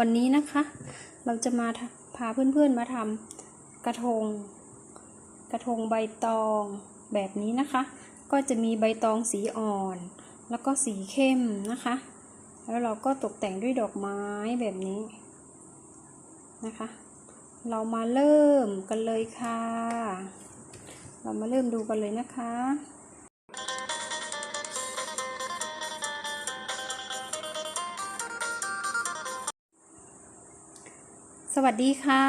วันนี้นะคะ เราจะมาพาเพื่อนๆมาทำกระทง กระทงใบตองแบบนี้นะคะ ก็จะมีใบตองสีอ่อน แล้วก็สีเข้มนะคะ แล้วเราก็ตกแต่งด้วยดอกไม้แบบนี้นะคะ เรามาเริ่มกันเลยค่ะ เรามาเริ่มดูกันเลยนะคะ สวัสดีค่ะ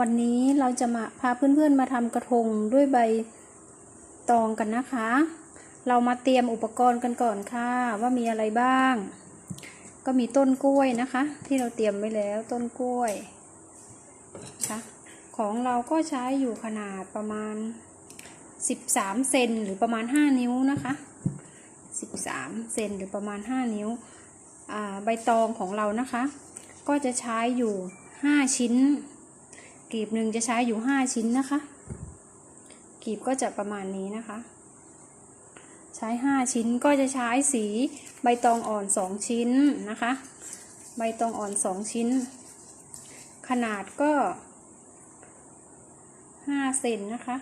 วันนี้เราจะมาพาเพื่อนๆมาทำกระทงด้วยใบตองกันนะคะ เรามาเตรียมอุปกรณ์กันก่อนค่ะ ว่ามีอะไรบ้าง ก็มีต้นกล้วยนะคะ ที่เราเตรียมไว้แล้วต้นกล้วยนะคะของเราก็ใช้อยู่ขนาดประมาณ 13 เซนหรือประมาณ 5 นิ้วนะคะ 13 เซนหรือประมาณ 5 นิ้วใบตองของเรานะคะ ก็จะใช้อยู่ 5 ชิ้นกลีบหนึ่งจะใช้อยู่ 5 ชิ้นนะคะกลีบก็จะประมาณนี้นะคะ ใช้ 5 ชิ้นก็จะใช้สีใบตองอ่อน 2 ชิ้นนะคะ ใบตองอ่อน 2 ชิ้น ขนาดก็ 5 เซนนะคะ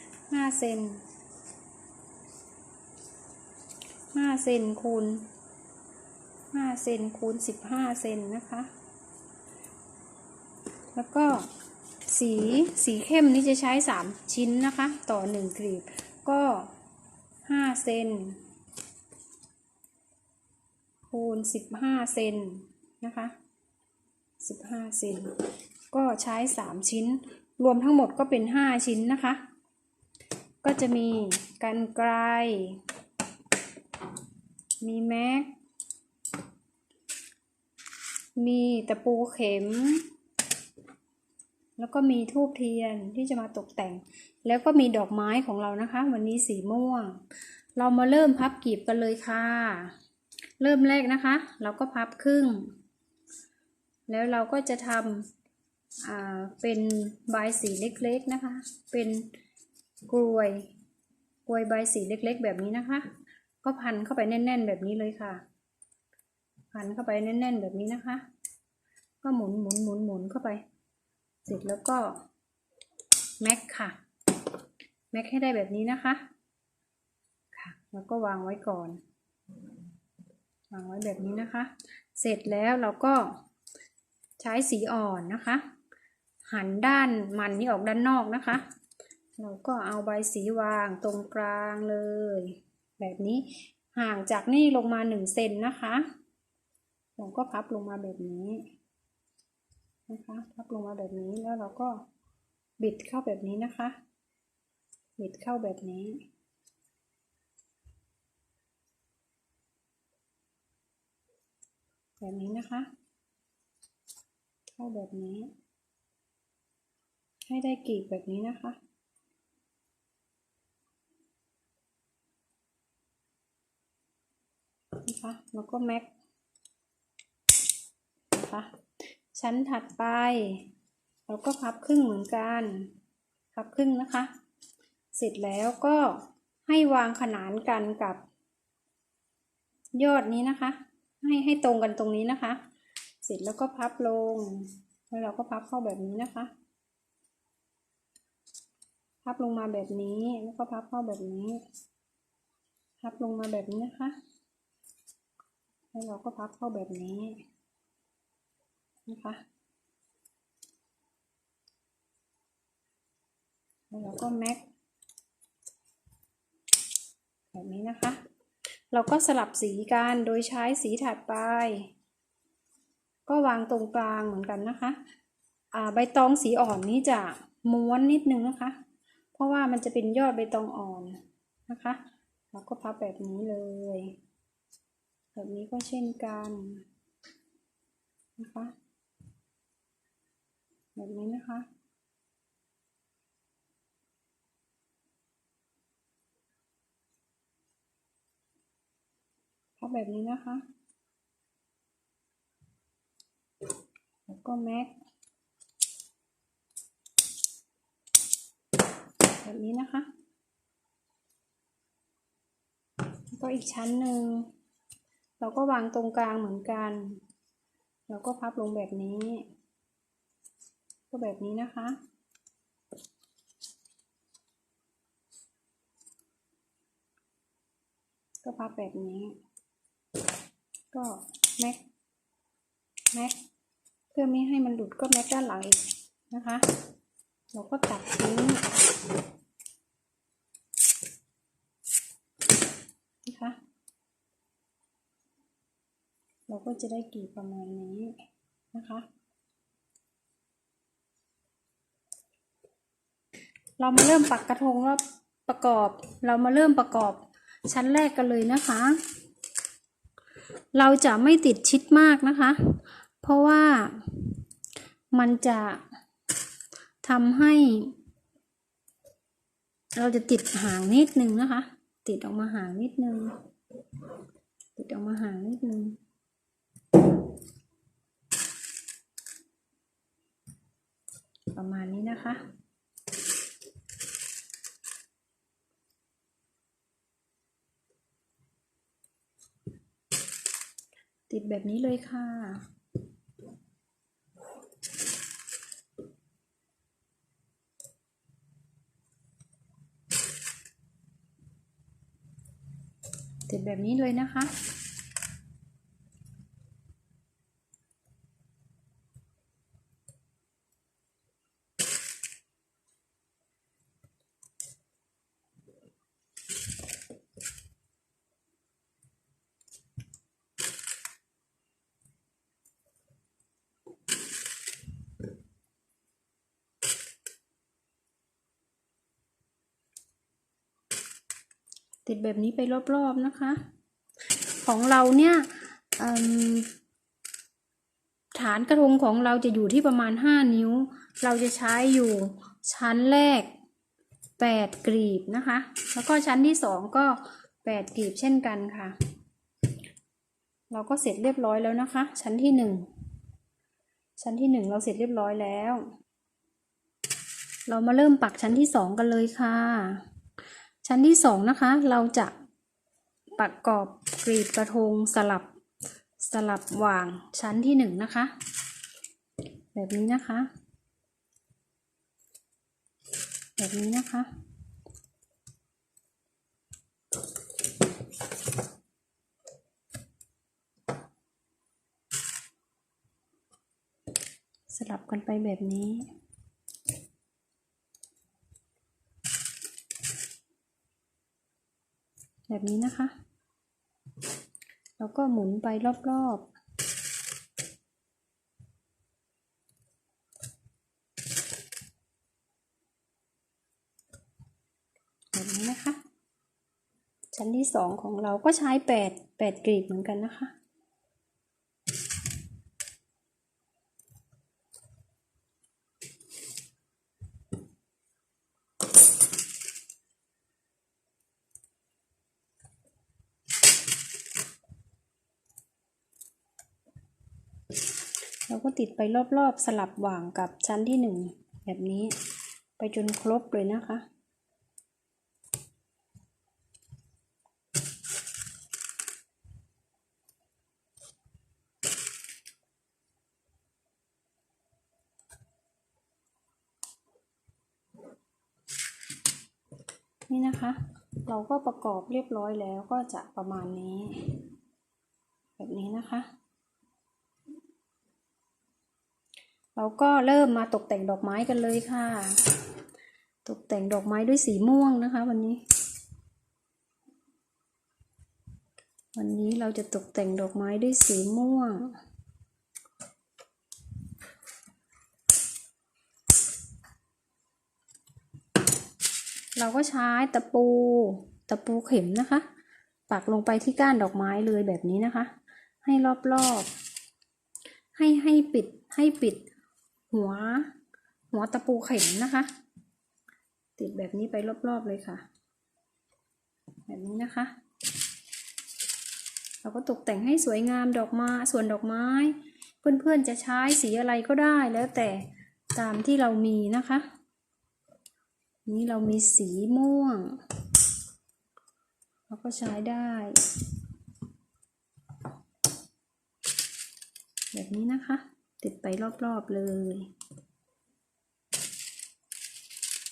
5 เซน5เซนคูณ 5เซนคูณ15เซนนะคะ แล้วก็สีสีเข้มนี้จะใช้3ชิ้นนะคะ ต่อ1กลีบ ก็5เซนคูณ15เซนนะคะ15เซนก็ใช้3ชิ้น รวมทั้งหมดก็เป็น5ชิ้นนะคะ ก็จะมีกันไกลมีแม็ก มีตะปูเข็ม แล้วก็มีทูบเทียนที่จะมาตกแต่ง แล้วก็มีดอกไม้ของเรานะคะ วันนี้สีม่วง เรามาเริ่มพับกลีบกันเลยค่ะ เริ่มแรกนะคะ เราก็พับครึ่ง แล้วเราก็จะทำอ่าเป็นใบสีเล็กๆนะคะ เป็นกลวยกลวยใบสีเล็กๆ แบบนี้นะคะ ก็พันเข้าไปแน่น ๆ แบบนี้เลยค่ะพันเข้าไปแน่น ๆ แบบนี้นะคะ ก็หมุนหมุนหมุนหมุนเข้าไป เสร็จแล้วก็แม็กค่ะ แม็กให้ได้แบบนี้นะคะ ค่ะ แล้วก็วางไว้ก่อน วางไว้แบบนี้นะคะ เสร็จแล้วเราก็ใช้สีอ่อนนะคะ หันด้านมันนี่ออกด้านนอกนะคะ เราก็เอาใบสีวางตรงกลางเลย แบบนี้ห่างจากนี่ลงมาหนึ่งเซนนะคะ เราก็พับลงมาแบบนี้ นะคะพับลงมาแบบนี้แล้วเราก็บิดเข้าแบบนี้นะคะ บิดเข้าแบบนี้ แบบนี้นะคะ เข้าแบบนี้ ให้ได้กลีบแบบนี้นะคะนะคะแล้วก็แม็กนะคะ ชั้นถัดไป เราก็พับครึ่งเหมือนกัน พับครึ่งนะคะ เสร็จแล้วก็ให้วางขนานกันกับ ยอดนี้นะคะ ให้ให้ตรงกันตรงนี้นะคะ เสร็จแล้วก็พับลง แล้วเราก็พับเข้าแบบนี้นะคะ พับลงมาแบบนี้แล้วก็พับเข้าแบบนี้ พับลงมาแบบนี้นะคะ แล้วเราก็พับเข้าแบบนี้ นะคะแล้วก็แม็กแบบนี้นะคะ เราก็สลับสีกันโดยใช้สีถัดไป ก็วางตรงกลางเหมือนกันนะคะใบตองสีอ่อนนี้จะม้วนนิดนึงนะคะ เพราะว่ามันจะเป็นยอดใบตองอ่อนนะคะ เราก็พับแบบนี้เลย แบบนี้ก็เช่นกันนะคะ แบบนี้นะคะ พับแบบนี้นะคะ แล้วก็แม็กแบบนี้นะคะแล้วก็อีกชั้นหนึ่ง เราก็วางตรงกลางเหมือนกัน แล้วก็พับลงแบบนี้ ก็แบบนี้นะคะ ก็พับแบบนี้ ก็แม็กแม็กเพื่อไม่ให้มันหลุดก็แม็กด้านหลังอีกนะคะ เราก็ตัดทิ้งนะคะ เราก็จะได้กรีบประมาณนี้นะคะ เรามาเริ่มปักกระทงแล้วประกอบ เรามาเริ่มประกอบชั้นแรกกันเลยนะคะ เราจะไม่ติดชิดมากนะคะ เพราะว่ามันจะทำให้ เราจะติดหางนิดนึงนะคะ ติดออกมาหางนิดนึง ติดออกมาหางนิดนึงประมาณนี้นะคะ ติดแบบนี้เลยค่ะ ติดแบบนี้เลยนะคะ ติดแบบนี้ไปรอบๆนะคะ ของเราเนี่ยฐานกระทงของเราจะอยู่ที่ประมาณ 5 นิ้ว เราจะใช้อยู่ชั้นแรก 8 กรีบนะคะ แล้วก็ชั้นที่ 2 ก็ 8 กรีบเช่นกันค่ะ เราก็เสร็จเรียบร้อยแล้วนะคะ ชั้นที่ 1 ชั้นที่ 1 เราเสร็จเรียบร้อยแล้ว เรามาเริ่มปักชั้นที่ 2 กันเลยค่ะ ชั้นที่สองนะคะ เราจะประกอบกรีบกระทงสลับสลับวางชั้นที่หนึ่งนะคะ แบบนี้นะคะ แบบนี้นะคะสลับกันไปแบบนี้ แบบนี้นะคะ แล้วก็หมุนไปรอบๆแบบนี้นะคะ ชั้นที่สองของเราก็ใช้แปดแปดกรีบเหมือนกันนะคะ เราก็ติดไปรอบๆสลับหว่างกับชั้นที่หนึ่งแบบนี้ ไปจนครบเลยนะคะนี่นะคะ เราก็ประกอบเรียบร้อยแล้วก็จะประมาณนี้ แบบนี้นะคะ เราก็เริ่มมาตกแต่งดอกไม้กันเลยค่ะ ตกแต่งดอกไม้ด้วยสีม่วงนะคะ วันนี้ วันนี้เราจะตกแต่งดอกไม้ด้วยสีม่วงเราก็ใช้ตะปูตะปูเข็มนะคะ ปักลงไปที่ก้านดอกไม้เลยแบบนี้นะคะ ให้รอบๆ ให้ให้ปิดให้ปิด หัว หัวตะปูเข็มนะคะ ติดแบบนี้ไปรอบๆเลยค่ะ แบบนี้นะคะ เราก็ตกแต่งให้สวยงามดอกไม้ส่วนดอกไม้ เพื่อนๆจะใช้สีอะไรก็ได้แล้วแต่ตามที่เรามีนะคะ นี้เรามีสีม่วงเราก็ใช้ได้ แบแบบนี้นะคะ ติดไปรอบๆเลย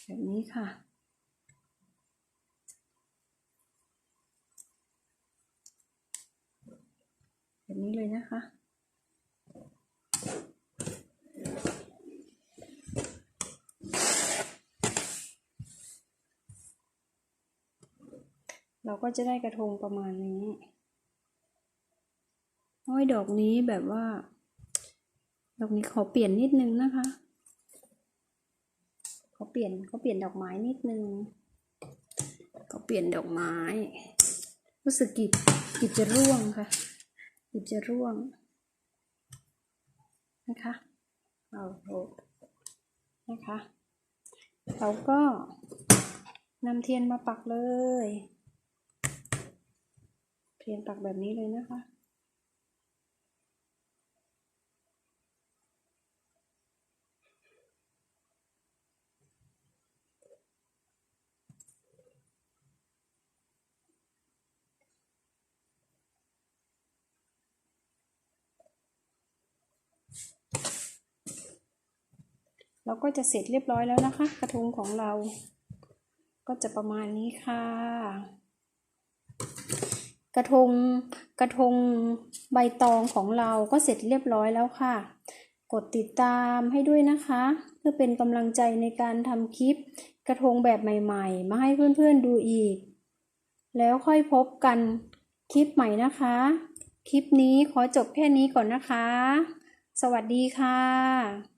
แบบนี้ค่ะ แบบนี้เลยนะคะเราก็จะได้กระทงประมาณนี้โอ้ยดอกนี้แบบว่า ดอกนี้ขอเปลี่ยนนิดนึงนะคะขอเปลี่ยนขอเปลี่ยนดอกไม้นิดนึงขอเปลี่ยนดอกไม้ รู้สึกกลีบกลีบจะร่วงค่ะกลีบจะร่วง นะคะเอาโรนะคะ เราก็นำเทียนมาปักเลย เทียนปักแบบนี้เลยนะคะ เราก็จะเสร็จเรียบร้อยแล้วนะคะ กระทงของเรา ก็จะประมาณนี้ค่ะ กระทงกระทงใบตองของเราก็เสร็จเรียบร้อยแล้วค่ะ กดติดตามให้ด้วยนะคะ เพื่อเป็นกำลังใจในการทำคลิป กระทงแบบใหม่ ๆ มาให้เพื่อนๆดูอีก แล้วค่อยพบกันคลิปใหม่นะคะ คลิปนี้ขอจบแค่นี้ก่อนนะคะ สวัสดีค่ะ